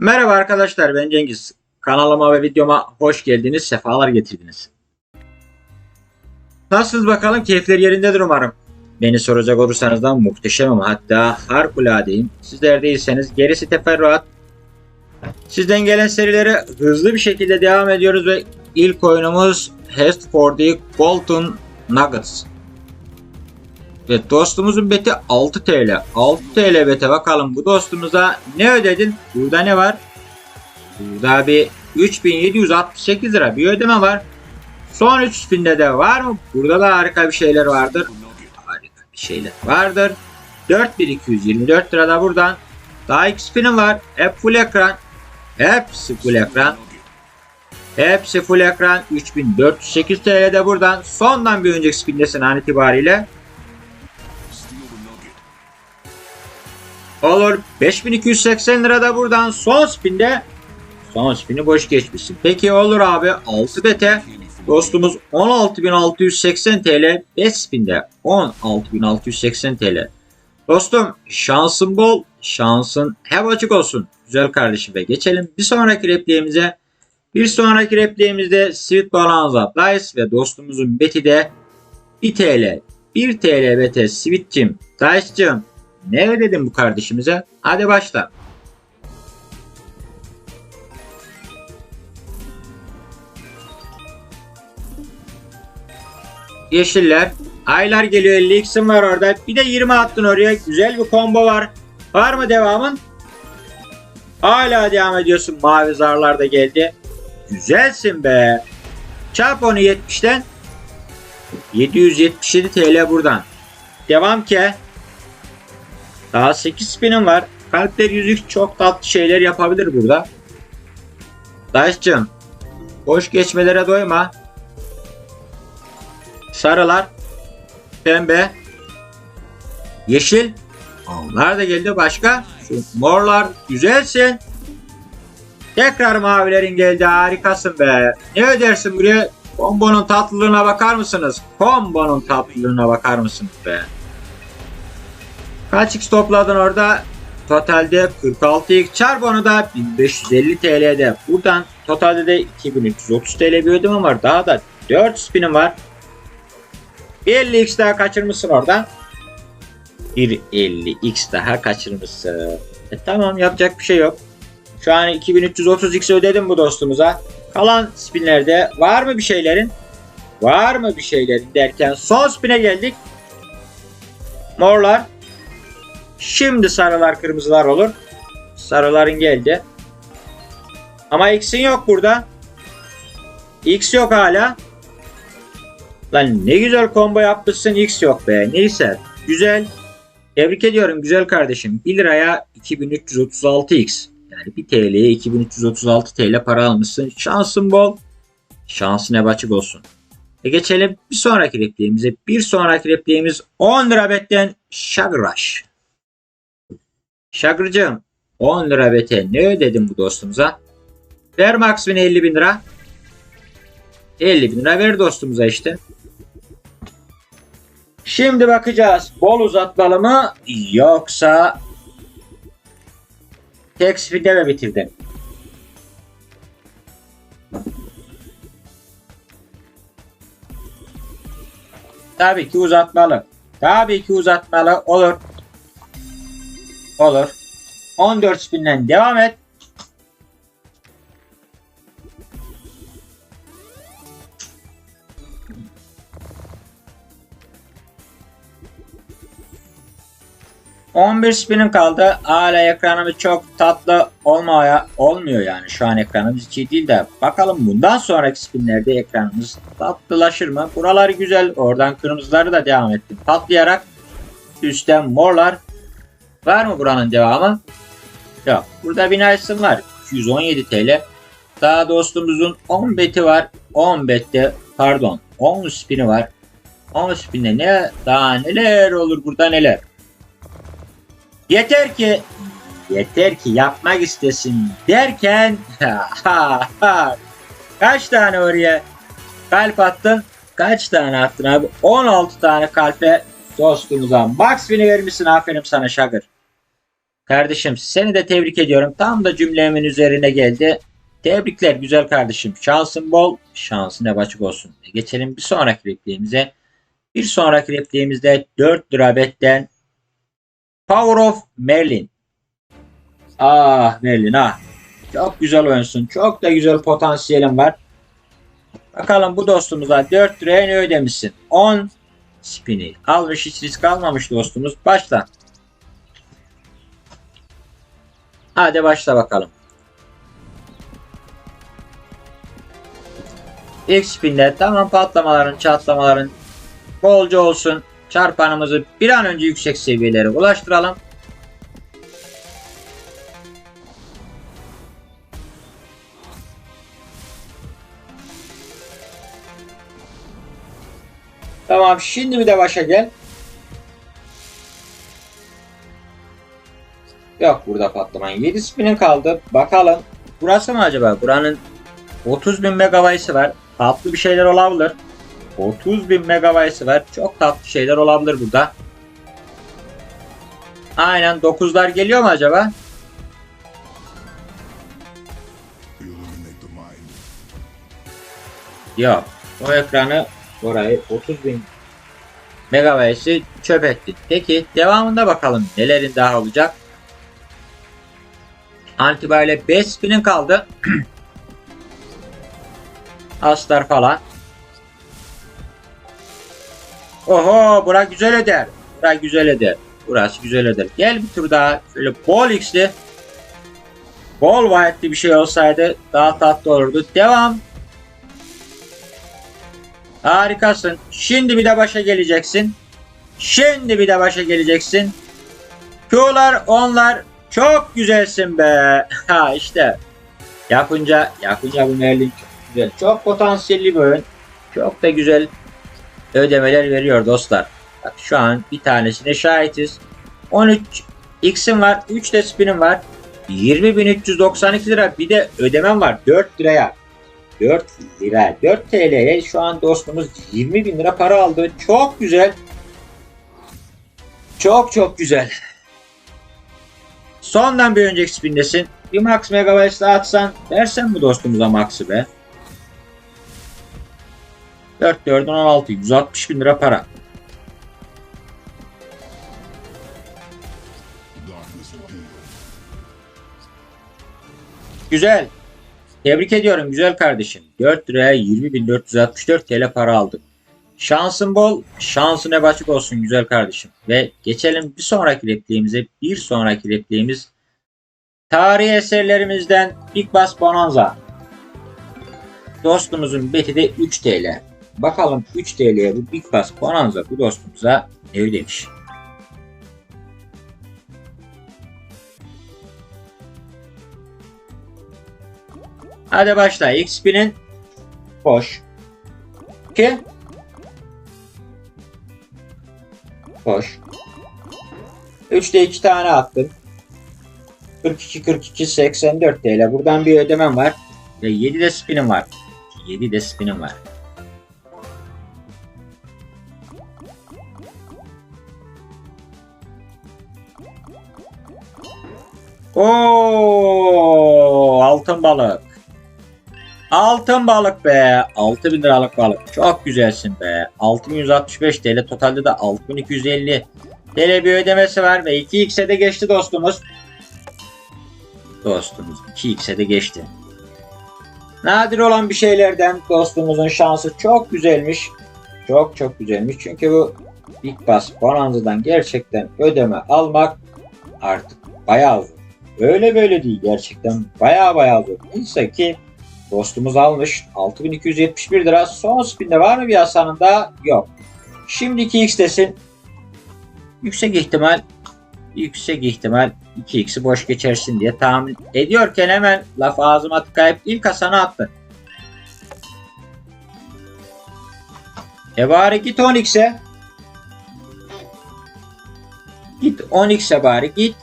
Merhaba arkadaşlar ben Cengiz. Kanalıma ve videoma hoş geldiniz, sefalar getirdiniz. Nasılsınız bakalım? Keyifler yerindedir umarım. Beni soracak olursanız da muhteşemim hatta harikuladeyim. Sizler değilseniz gerisi teferruat. Sizden gelen serilere hızlı bir şekilde devam ediyoruz ve ilk oyunumuz Hest for the Golden Nuggets. Ve dostumuzun beti 6 TL. 6 TL bete bakalım bu dostumuza ne ödedin? Burada ne var? Burada bir 3768 lira bir ödeme var. Son 3 spinde de var mı? Burada da harika bir şeyler vardır. Harika bir şeyler vardır. 4224 lira da buradan. Daha 2 spinim var. Hep full ekran. Hepsi full ekran. Hepsi full ekran. 3408 TL de buradan. Sondan bir önceki spindesin an itibariyle. Olur. 5280 lira da buradan son spinde. Son spini boş geçmişsin. Peki olur abi. 6 bete. Dostumuz 16680 TL. 5 spinde 16680 TL. Dostum şansın bol. Şansın hep açık olsun. Güzel kardeşim ve geçelim bir sonraki repliğimize. Bir sonraki repliğimizde Sweet Bonanza Dice ve dostumuzun beti de 1 TL. 1 TL bete Sweet'cim. Dice'cim ne ödedin bu kardeşimize? Hadi başla. Yeşiller. Aylar geliyor 50 x'im var orada. Bir de 20 attın oraya. Güzel bir combo var. Var mı devamın? Hala devam ediyorsun. Mavi zarlar da geldi. Güzelsin be. Çarp onu 70'ten. 777 TL buradan. Devam ki. Daha 8 spinim var. Kalpler yüzük çok tatlı şeyler yapabilir burada. Daşcığım. Boş geçmelere doyma. Sarılar. Pembe. Yeşil. Onlar da geldi başka. Şu morlar güzelsin. Tekrar mavilerin geldi harikasın be. Ne ödersin buraya? Kombonun tatlılığına bakar mısınız? Kombonun tatlılığına bakar mısınız be? Kaç x topladın orada? Totalde 46x çarp onu da 1550 TL'de. Buradan totalde de 2330 TL bir ödeme var. Daha da 4 spinim var. 50x daha kaçırmışsın orada. Bir 50x daha kaçırmışsın. E tamam yapacak bir şey yok. Şu an 2330x ödedim bu dostumuza. Kalan spinlerde var mı bir şeylerin? Var mı bir şeylerin derken son spine geldik. Morlar. Şimdi sarılar kırmızılar olur. Sarıların geldi. Ama X'in yok burada. X yok hala. Lan ne güzel combo yapmışsın X yok be. Neyse. Güzel. Tebrik ediyorum güzel kardeşim. 1 liraya 2336X. Yani 1 TL'ye 2336 TL para almışsın. Şansın bol. Şansın hep açık olsun. E geçelim bir sonraki repliğimize. Bir sonraki repliğimiz 10 lira betten Sugar Şakırcığım 10 lira bete ne ödedim bu dostumuza? Ver maksimum 50 bin lira. 50 bin lira ver dostumuza işte. Şimdi bakacağız. Bol uzatmalı mı yoksa tek spinde mi bitirdin? Tabii ki uzatmalı. Tabii ki uzatmalı. Olur. Olur. 14 spinden devam et. ...11 spinim kaldı. Hala ekranımız çok tatlı olmaya olmuyor yani. Şu an ekranımız iyi değil de. Bakalım bundan sonraki spinlerde ekranımız tatlılaşır mı? Buralar güzel. Oradan kırmızıları da devam ettim. Patlayarak üstten morlar Var mı buranın devamı? Yok. Burada bir item var. 217 TL. Daha dostumuzun 10 beti var. 10 bette pardon 10 spini var. 10 spinde ne daha neler olur burada neler. Yeter ki yeter ki yapmak istesin derken kaç tane oraya kalp attın? Kaç tane attın abi? 16 tane kalpe dostumuza. Max Win'i vermişsin aferin sana Şagır. Kardeşim seni de tebrik ediyorum. Tam da cümlemin üzerine geldi. Tebrikler güzel kardeşim. Şansın bol, şansın hep açık olsun. Geçelim bir sonraki repliğimize. Bir sonraki repliğimizde 4 lira Power of Merlin. Ah Merlin ah. Çok güzel oyunsun. Çok da güzel potansiyelin var. Bakalım bu dostumuza 4 liraya ne ödemişsin? 10 spini. Almış hiç risk almamış dostumuz. Başla. Hadi başla bakalım. İlk spinde tamam patlamaların çatlamaların bolca olsun. Çarpanımızı bir an önce yüksek seviyelere ulaştıralım. Tamam şimdi bir de başa gel. Yok burada patlaman. 7 spinin kaldı. Bakalım. Burası mı acaba? Buranın 30 bin megabaytı var. Tatlı bir şeyler olabilir. 30 bin megabaytı var. Çok tatlı şeyler olabilir burada. Aynen 9'lar geliyor mu acaba? Yok. O ekranı orayı 30 bin megabaytı çöp etti. Peki devamında bakalım nelerin daha olacak. Antibariyle 5 spinin kaldı. Aslar falan. Oho bura güzel eder. Bura güzel eder. Burası güzel eder. Gel bir tur daha. Şöyle bol x'li. Bol white'li bir şey olsaydı daha tatlı olurdu. Devam. Harikasın. Şimdi bir de başa geleceksin. Şimdi bir de başa geleceksin. Q'lar onlar çok güzelsin be. Ha işte. Yapınca yapınca bu Merlin çok güzel. Çok potansiyelli bir oyun. Çok da güzel ödemeler veriyor dostlar. Bak şu an bir tanesine şahitiz. 13 X'im var. 3 de spin'im var. 20.392 lira bir de ödemem var. 4 liraya. 4 lira. 4 TL'ye şu an dostumuz 20 bin lira para aldı. Çok güzel. Çok çok güzel. Sondan bir önceki spindesin. Bir max megabyte atsan versen bu dostumuza max'ı be. 4 4'ün 16 160 bin lira para. Güzel. Tebrik ediyorum güzel kardeşim. 4 liraya 20.464 TL para aldık. Şansın bol, şansın hep açık olsun güzel kardeşim. Ve geçelim bir sonraki repliğimize. Bir sonraki repliğimiz tarihi eserlerimizden Big Bass Bonanza. Dostumuzun beti de 3 TL. Bakalım 3 TL'ye bu Big Bass Bonanza bu dostumuza ne ödemiş? Hadi başla. XP'nin boş. 2 Boş. 3'te 2 tane attım. 42 42 84 TL. Buradan bir ödemem var. Ve 7 de spinim var. 7 de spinim var. Oo, altın balık. Altın balık be. 6000 liralık balık. Çok güzelsin be. 6165 TL. Totalde de 6250 TL bir ödemesi var ve 2x'e de geçti dostumuz. Dostumuz 2x'e de geçti. Nadir olan bir şeylerden dostumuzun şansı çok güzelmiş. Çok çok güzelmiş. Çünkü bu Big Bass Bonanza'dan gerçekten ödeme almak artık bayağı zor. Öyle böyle değil gerçekten bayağı bayağı zor. Neyse ki dostumuz almış 6271 lira. Son spinde var mı bir hasanında? Yok. Şimdiki x'tesin. Yüksek ihtimal yüksek ihtimal 2x'i boş geçersin diye tahmin ediyorken hemen laf ağzıma tıkayıp ilk hasanı attı. E bari git 10x'e. Git 10x'e bari git.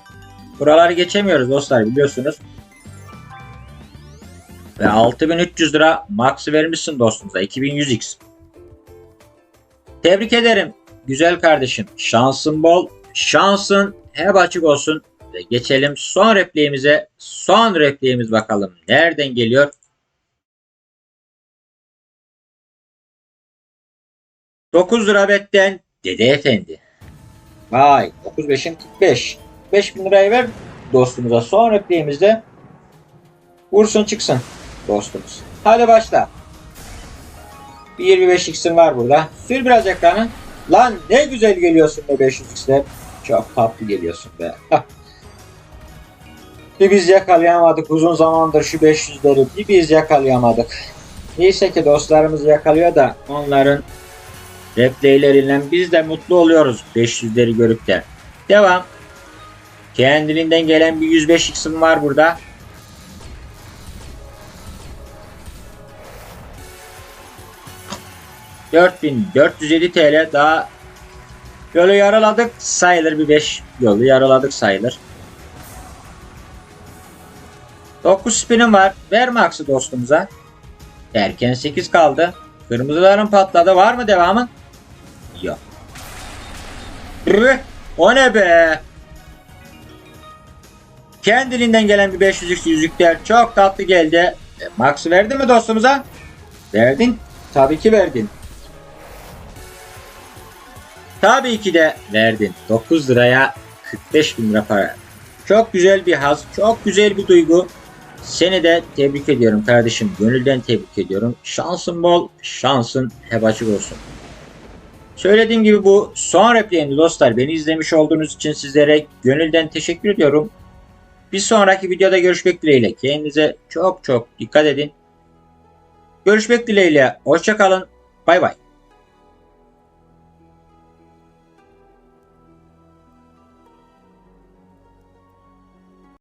Buraları geçemiyoruz dostlar biliyorsunuz. Ve 6300 lira max vermişsin dostumuza 2100x. Tebrik ederim güzel kardeşim. Şansın bol, şansın hep açık olsun. Ve geçelim son repliğimize. Son repliğimiz bakalım nereden geliyor? 9 lira betten Dede Efendi. Vay 9 5'in 45. 5 bin lirayı ver dostumuza. Son repliğimizde vursun çıksın dostumuz. Hadi başla. Bir 25 x'in var burada. Sür biraz ekranı. Lan ne güzel geliyorsun be 500 x'ler. Çok tatlı geliyorsun be. bir biz yakalayamadık uzun zamandır şu 500'leri. Bir biz yakalayamadık. Neyse ki dostlarımız yakalıyor da onların replayleriyle biz de mutlu oluyoruz 500'leri görüp de. Devam. Kendiliğinden gelen bir 105 x'im var burada. ...4407 TL daha... ...yolu yaraladık sayılır bir 5 yolu yaraladık sayılır. 9 spinim var. Ver Max'ı dostumuza. Erken 8 kaldı. Kırmızıların patladı. Var mı devamı? Yok. Rıh! O ne be? Kendiliğinden gelen bir 500 yüzükler çok tatlı geldi. E, Max'ı verdin mi dostumuza? Verdin. Tabii ki verdin. Tabii ki de verdin. 9 liraya 45 bin lira para. Çok güzel bir haz, çok güzel bir duygu. Seni de tebrik ediyorum kardeşim. Gönülden tebrik ediyorum. Şansın bol, şansın hep açık olsun. Söylediğim gibi bu son repliğimdi dostlar. Beni izlemiş olduğunuz için sizlere gönülden teşekkür ediyorum. Bir sonraki videoda görüşmek dileğiyle. Kendinize çok çok dikkat edin. Görüşmek dileğiyle. Hoşçakalın. Bay bay.